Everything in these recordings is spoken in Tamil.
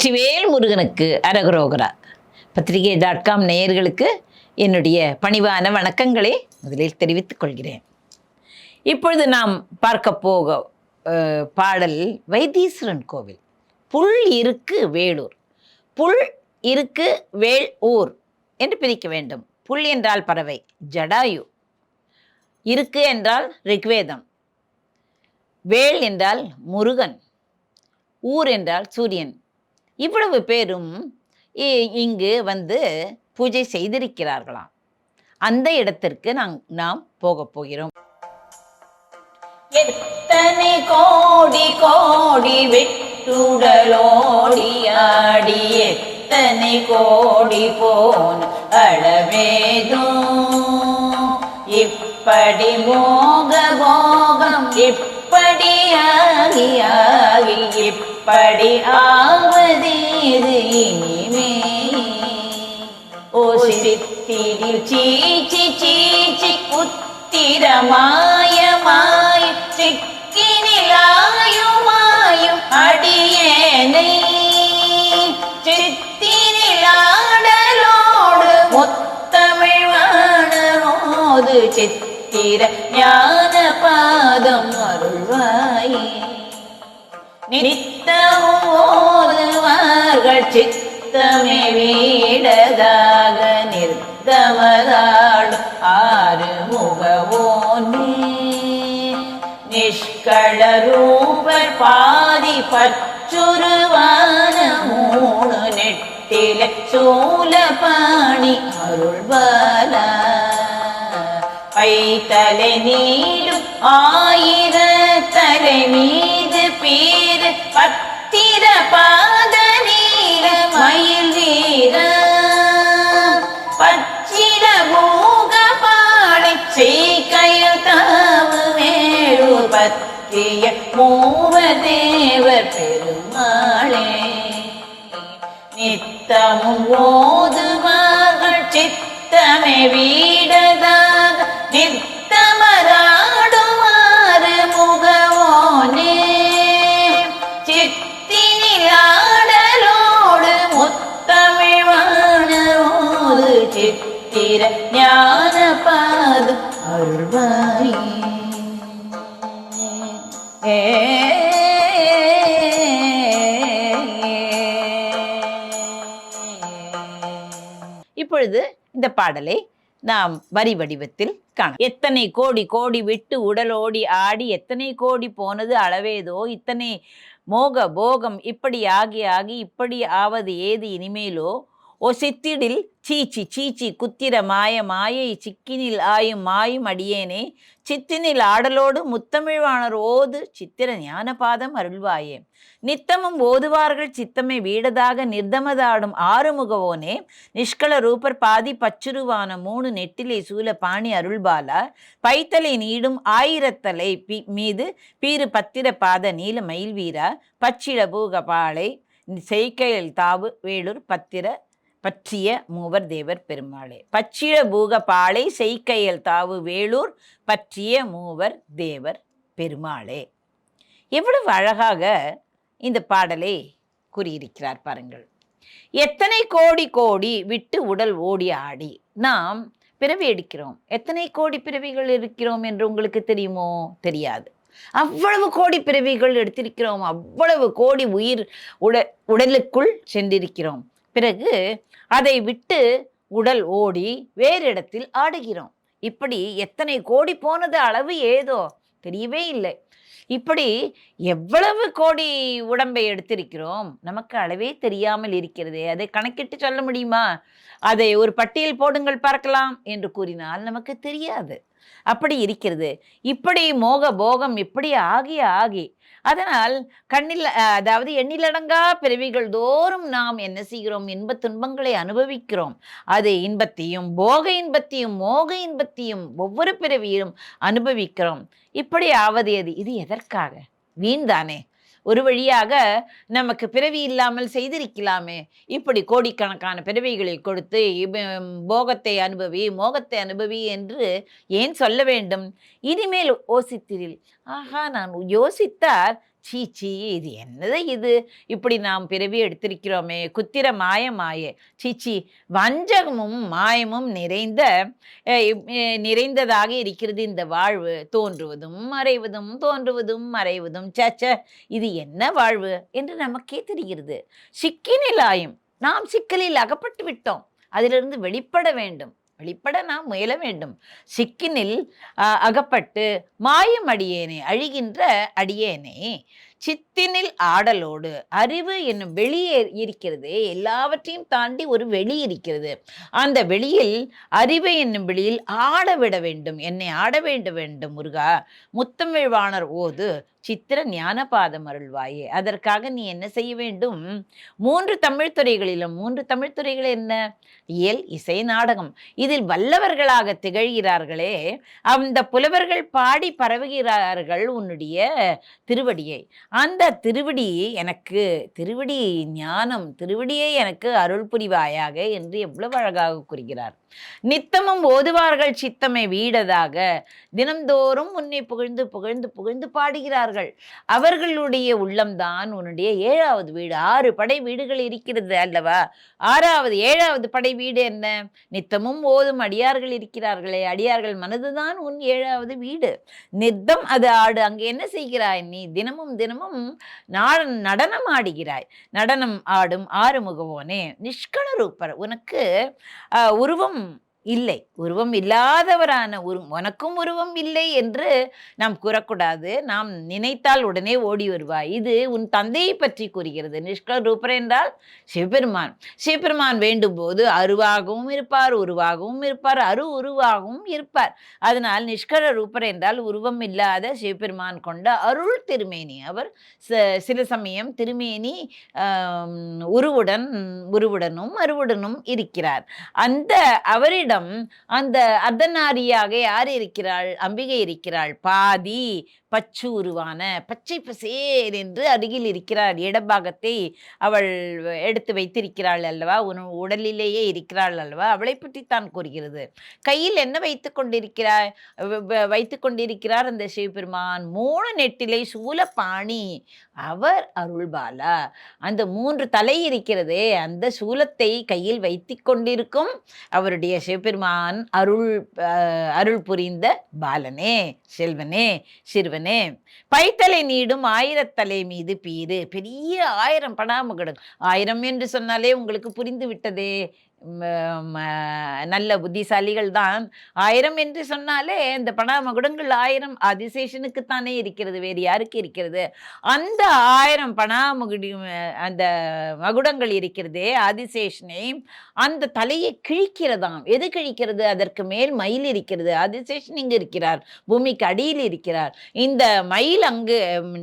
வெற்றிவேல் முருகனுக்கு அரகுரோகரா. பத்திரிகை டாட் காம் நேயர்களுக்கு என்னுடைய பணிவான வணக்கங்களை முதலில் தெரிவித்துக் கொள்கிறேன். இப்பொழுது நாம் பார்க்க போக பாடல் வைத்தீஸ்வரன் கோவில். புல் இருக்கு வேலூர். புல் இருக்கு வேள் ஊர் என்று பிரிக்க வேண்டும். புல் என்றால் பறவை ஜடாயு. இருக்கு என்றால் ரிக்வேதம். வேள் என்றால் முருகன். ஊர் என்றால் சூரியன். இவ்வளவு பேரும் இ- இங்கு வந்து பூஜை செய்திருக்கிறார்களாம். அந்த இடத்திற்கு நாம் நாம் போகப் போகிறோம். எத்தனை கோடி கோடி வெட்டுடலோடி ஆடி எத்தனை கோடி போன அளவேதும் இப்படி மோக போகம் இப்படி ஆகி ஆகி இப்படி ஆவது இனிமே? ஓ சிரித்திடில் சீச்சி சீச்சி உத்திர சிக்கினிலாயுமாயும் அடியேனை. சித்தினிலாடலோடு முத்தமிழ் வாணரோது நித்திர ஞான பாதம் அருள்வாயே. நித்தமும் ஓதுவார்கள் சித்தமே வீடதாக நிறுத்தமதாள் ஆறு முகவோனே நிஷ்கள ரூபர் பாதி பச்சுருவான மூணு நெட்டில சூல பாணி அருள்வாலா தலை நீடும் ஆயிர தலை மீது பேர் பத்திர பாத நீல மயில் வீர. பச்சிர மூக பாடை செய்கையில் தாவு வேடு பத்திய மூவ தேவ பெருமாளே. நித்தமும் ஓதுவார்கள் சித்தமே வீடதாக இப்பொழுது இந்த பாடலை நாம் வரி வடிவத்தில் காண எத்தனை கோடி கோடி விட்டு உடலோடி ஆடி எத்தனை கோடி போனது அளவேதோ இத்தனை மோக போகம் இப்படி ஆகி ஆகி இப்படி ஆவது ஏது இனிமேலோ ஓ சித்திடில் சீச்சி சீச்சி குத்திர மாய மாயை சிக்கினில் ஆயும் மாயும் அடியேனே சித்தினில் ஆடலோடு முத்தமிழ்வாணர் ஓது சித்திர ஞானபாதம் அருள்வாயே. நித்தமும் ஓதுவார்கள் சித்தமே வீடதாக நிர்தமதாடும் ஆறுமுகவோனே நிஷ்கல ரூபர் பாதி பச்சுருவான மூணு நெட்டிலே சூல பாணி அருள்பாலா பைத்தலை நீடும் ஆயிரத்தலை பி மீது பீறு பத்திர பாத நீல மயில் வீரா பச்சிட பூகபாலை செய்கையில் தாவு வேலூர் பத்திர பற்றிய மூவர் தேவர் பெருமாளே. பச்சிள பூக பாலை செய்கையல் தாவு வேலூர் பற்றிய மூவர் தேவர் பெருமாளே. எவ்வளவு அழகாக இந்த பாடலை கூறியிருக்கிறார் பாருங்கள். எத்தனை கோடி கோடி விட்டு உடல் ஓடி ஆடி நாம் பிறவி எடுக்கிறோம். எத்தனை கோடி பிறவிகள் இருக்கிறோம் என்று உங்களுக்கு தெரியுமோ? தெரியாது. அவ்வளவு கோடி பிறவிகள் எடுத்திருக்கிறோம். அவ்வளவு கோடி உயிர் உட உடலுக்குள் சென்றிருக்கிறோம். பிறகு அதை விட்டு உடல் ஓடி வேறு இடத்தில் ஆடுகிறோம். இப்படி எத்தனை கோடி போனது அளவு ஏதோ தெரியவே இல்லை. இப்படி எவ்வளவு கோடி உடம்பை எடுத்திருக்கிறோம் நமக்கு அளவே தெரியாமல் இருக்கிறதே. அதை கணக்கிட்டு சொல்ல முடியுமா? அதை ஒரு பட்டியல் போடுங்கள் பார்க்கலாம் என்று கூறினால் நமக்கு தெரியாது. அப்படி இருக்கிறது. இப்படி மோக போகம் இப்படி ஆகி ஆகி அதனால் கண்ணில் அதாவது எண்ணிலடங்கா பிறவிகள் தோறும் நாம் என்ன செய்கிறோம்? இன்பத் துன்பங்களை அனுபவிக்கிறோம். அது இன்பத்தையும் போக இன்பத்தையும் மோக இன்பத்தையும் ஒவ்வொரு பிறவியிலும் அனுபவிக்கிறோம். இப்படி ஆவது எது? இது எதற்காக? வீண் தானே ஒரு வழியாக நமக்கு பிறவி இல்லாமல் செய்திருக்கலாமே. இப்படி கோடிக்கணக்கான பிறவிகளை கொடுத்து போகத்தை அனுபவி மோகத்தை அனுபவி என்று ஏன் சொல்ல வேண்டும்? இனிமேல் யோசித்திரில். ஆஹா நான் யோசித்தால் சீச்சி இது என்னது இது? இப்படி நாம் பிறவி எடுத்திருக்கிறோமே குத்திர மாய மாய சீச்சி வஞ்சகமும் மாயமும் நிறைந்த நிறைந்ததாக இருக்கிறது இந்த வாழ்வு. தோன்றுவதும் மறைவதும் தோன்றுவதும் மறைவதும். சச்ச இது என்ன வாழ்வு என்று நமக்கே தெரிகிறது. சிக்கினில் ஆயும் நாம் சிக்கலில் அகப்பட்டு விட்டோம். அதிலிருந்து வெளிப்பட வேண்டும். வெளிப்பட நாம் முயல வேண்டும். சிக்கினில் அகப்பட்டு மாயம் அடியேனே அழிகின்ற அடியேனே. சித்தினில் ஆடலோடு அறிவு என்னும் வெளியே இருக்கிறது எல்லாவற்றையும் தாண்டி ஒரு வெளி இருக்கிறது. அந்த வெளியில் அறிவு என்னும் வெளியில் ஆட விட வேண்டும். என்னை ஆட வேண்டும் வேண்டும் முருகா. முத்தமிழ்வாணர் ஓது சித்திர ஞானபாதம் அருள்வாயே. அதற்காக நீ என்ன செய்ய வேண்டும்? மூன்று தமிழ் துறைகளிலும் மூன்று தமிழ் துறைகள் என்ன? இயல் இசை நாடகம். இதில் வல்லவர்களாக திகழ்கிறார்களே. அந்த புலவர்கள் பாடி பரவுகிறார்கள் உன்னுடைய திருவடியை. அந்த திருவடி எனக்கு திருவடி ஞானம் திருவடியே எனக்கு அருள் புரிவாயாக என்று எவ்வளவு அழகாக கூறுகிறார். நித்தமும் ஓதுவார்கள் சித்தமை வீடதாக. தினம்தோறும் உன்னை புகழ்ந்து புகழ்ந்து புகழ்ந்து இருக்கிறார்கள் அவர்களுடைய உள்ளம்தான் உன்னுடைய ஏழாவது வீடு. ஆறு படை வீடுகள் இருக்கிறது அல்லவா? ஆறாவது ஏழாவது படை வீடு என்ன? நித்தமும் ஓதும் அடியார்கள் இருக்கிறார்களே. அடியார்கள் மனதுதான் உன் ஏழாவது வீடு. நித்தம் அது ஆடு. அங்கே என்ன செய்கிறாய் நீ? தினமும் தினமும் நாட நடனம் ஆடுகிறாய். நடனம் ஆடும் ஆறுமுகவோனே. நிஷ்கள ரூபர் உனக்கு உருவம் இல்லை. உருவம் இல்லாதவரான உரு உனக்கும் உருவம் இல்லை என்று நாம் கூறக்கூடாது. நாம் நினைத்தால் உடனே ஓடி வருவாய். இது உன் தந்தையை பற்றி கூறுகிறது. நிஷ்கல ரூபர் என்றால் சிவபெருமான். சிவபெருமான் வேண்டும் போது அருவாகவும் இருப்பார் உருவாகவும் இருப்பார் அரு உருவாகவும் இருப்பார். அதனால் நிஷ்கல ரூபர் என்றால் உருவம் இல்லாத சிவபெருமான் கொண்ட அருள் திருமேனி. அவர் ச- சில சமயம் திருமேனி உருவுடன் உருவுடனும் அருவுடனும் இருக்கிறார். அந்த அவரிடம் அந்த அர்த்தநாரியாக யார் இருக்கிறாள் அம்பிகை இருக்கிறாள். பாதி பச்சு உருவான பச்சை பசேர் என்று அருகில் இருக்கிறார். இடபாகத்தை அவள் எடுத்து வைத்திருக்கிறாள் அல்லவா? உன் உடலிலேயே இருக்கிறாள் அல்லவா? அவளை பற்றி தான் கூறுகிறது. கையில் என்ன வைத்து கொண்டிருக்கிறார் வைத்து கொண்டிருக்கிறார் அந்த சிவபெருமான். மூணு நெட்டிலை சூலப்பாணி அவர் அருள்பாலா. அந்த மூன்று தலை இருக்கிறதே அந்த சூலத்தை கையில் வைத்து கொண்டிருக்கும் அவருடைய பெருமான் அருள் அஹ், அருள் புரிந்த பாலனே செல்வனே சிறுவனே. பைத்தலை நீடும் ஆயிரத்தலை மீது பீறு. பெரிய ஆயிரம் படாமுகடும் ஆயிரம் என்று சொன்னாலே உங்களுக்கு புரிந்து விட்டதே. நல்ல புத்திசாலிகள் தான். ஆயிரம் என்று சொன்னாலே இந்த பணாமகுடங்கள் ஆயிரம் அதிசேஷனுக்குத்தானே இருக்கிறது வேறு யாருக்கு இருக்கிறது? அந்த ஆயிரம் பணாமகுடி அந்த மகுடங்கள் இருக்கிறதே அதிசேஷனே அந்த தலையை கிழிக்கிறதாம். எது கிழிக்கிறது? அதற்கு மேல் மயில் இருக்கிறது. அதிசேஷன் இங்கு இருக்கிறார். பூமிக்கு அடியில் இருக்கிறார். இந்த மயில் அங்கு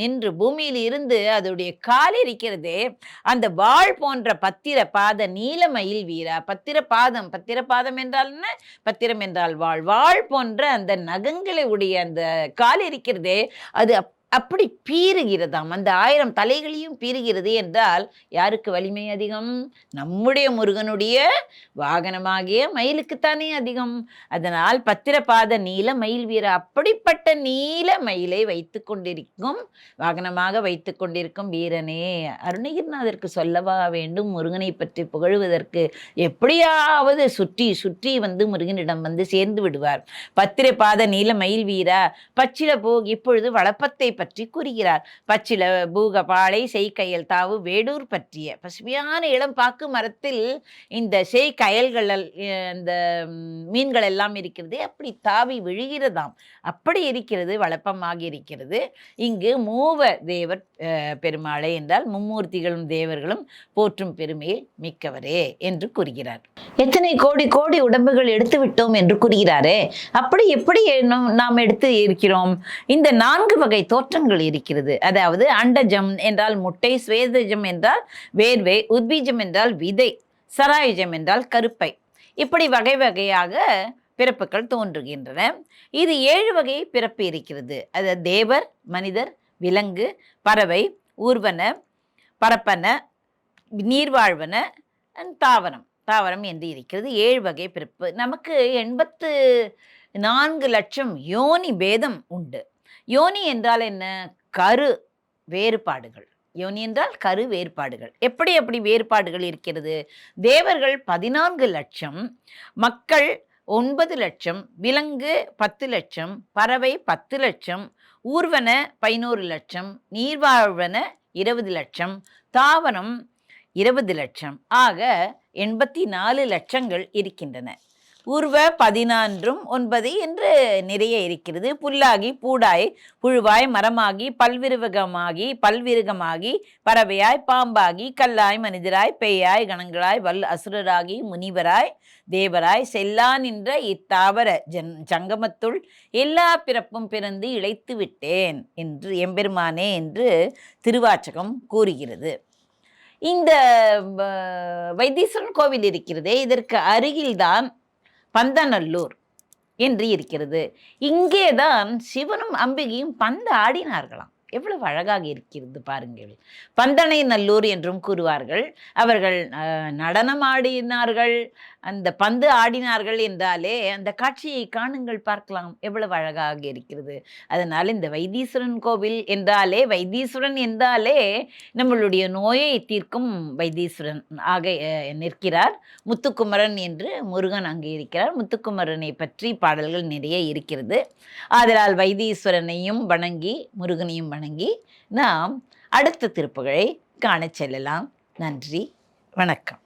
நின்று பூமியில் இருந்து அதோடைய கால் இருக்கிறதே அந்த வாள் போன்ற பத்திர பாத நீல மயில் வீரா பத்திர பாதம் பத்திர பாதம் என்றால் என்ன? பத்திரம் என்றால் வாள் வாள் போன்ற அந்த நகங்களை உடைய அந்த கால் இருக்கிறதே அது அப்படி பீறுகிறதாம். அந்த ஆயிரம் தலைகளையும் பீறுகிறது என்றால் யாருக்கு வலிமை அதிகம்? நம்முடைய முருகனுடைய வாகனமாகிய மயிலுக்குத்தானே அதிகம். அதனால் பத்திரபாத நீல மயில் வீர அப்படிப்பட்ட நீல மயிலை வைத்து கொண்டிருக்கும் வாகனமாக வைத்து கொண்டிருக்கும் வீரனே அருணகிரிநாதருக்கு சொல்லவா வேண்டும்? முருகனை பற்றி புகழ்வதற்கு எப்படியாவது சுற்றி சுற்றி வந்து முருகனிடம் வந்து சேர்ந்து விடுவார். பத்திரபாத நீல மயில் வீரா பச்சில போக் இப்பொழுது வளப்பத்தை பற்றி கூறுகிறார். பச்சில பூக பாலை செய்கையல் தாவு வேடூர் பற்றிய. பசுமையான இளம் பாக்கு மரத்தில் இந்த செய் கயல்கள் இந்த மீன்கள் எல்லாம் இருக்கிறது அப்படி தாவி விழுகிறதாம். அப்படி இருக்கிறது வளப்பமாக இருக்கிறது. இங்கு மூவ தேவர் அஹ், பெருமாளை என்றால் மும்மூர்த்திகளும் தேவர்களும் போற்றும் பெருமையில் மிக்கவரே என்று கூறுகிறார். எத்தனை கோடி கோடி உடம்புகள் எடுத்து விட்டோம் என்று கூறுகிறாரே. அப்படி எப்படி நாம்- நாம் எடுத்து இருக்கிறோம்? இந்த நான்கு வகை மாற்றங்கள் இருக்கிறது. அதாவது அண்டஜம் என்றால் முட்டை ஸ்வேதஜம் என்றால் வேர்வை உத்பீஜம் என்றால் விதை சராயுஜம் என்றால் கருப்பை. இப்படி வகை வகையாக பிறப்புகள் தோன்றுகின்றன. இது ஏழு வகை பிறப்பு இருக்கிறது. அது தேவர் மனிதர் விலங்கு பறவை ஊர்வன பரப்பன நீர்வாழ்வன தாவரம். தாவரம் என்று இருக்கிறது. ஏழு வகை பிறப்பு. நமக்கு எண்பத்து நான்கு லட்சம் யோனி பேதம் உண்டு. யோனி என்றால் என்ன? கரு வேறுபாடுகள். யோனி என்றால் கரு வேறுபாடுகள். எப்படி எப்படி வேறுபாடுகள் இருக்கிறது? தேவர்கள் பதினான்கு லட்சம் மக்கள் ஒன்பது லட்சம் விலங்கு பத்து லட்சம் பறவை பத்து லட்சம் ஊர்வன பதினோரு லட்சம் நீர்வாழ்வன இருபது லட்சம் தாவரம் இருபது லட்சம். ஆக எண்பத்தி நாலு லட்சங்கள் இருக்கின்றன. உருவ பதினான்றும் ஒன்பது என்று நிறைய இருக்கிறது. புல்லாகி பூடாய் புழுவாய் மரமாகி பல்விருவகமாகி பல்விருகமாகி பறவையாய் பாம்பாகி கல்லாய் மனிதராய் பேயாய் கணங்களாய் வல் அசுரராகி முனிவராய் தேவராய் செல்லான் என்ற இத்தாவர ஜன் சங்கமத்துள் எல்லா பிறப்பும் பிறந்து இழைத்து விட்டேன் என்று எம்பெருமானே என்று திருவாச்சகம் கூறுகிறது. இந்த வைத்தீஸ்வரன் கோவில் இருக்கிறதே இதற்கு அருகில்தான் பந்தநல்லூர் என்று இருக்கிறது. இங்கே தான் சிவனும் அம்பிகையும் பந்து ஆடினார்களாம். எவ்வளவு அழகாக இருக்கிறது பாருங்கள். பந்தனை நல்லூர் என்றும் கூறுவார்கள். அவர்கள் நடனம் ஆடினார்கள். அந்த பந்து ஆடினார்கள் என்றாலே அந்த காட்சியை காணுங்கள் பார்க்கலாம். எவ்வளவு அழகாக இருக்கிறது. அதனால் இந்த வைத்தீஸ்வரன் கோவில் என்றாலே வைத்தீஸ்வரன் என்றாலே நம்மளுடைய நோயை தீர்க்கும் வைத்தீஸ்வரன் ஆக நிற்கிறார். முத்துக்குமரன் என்று முருகன் அங்கே இருக்கிறார். முத்துக்குமரனை பற்றி பாடல்கள் நிறைய இருக்கிறது. ஆதலால் வைத்தீஸ்வரனையும் வணங்கி முருகனையும் வணங்கி நாம் அடுத்த திருப்புகழை காணச் செல்லலாம். நன்றி. வணக்கம்.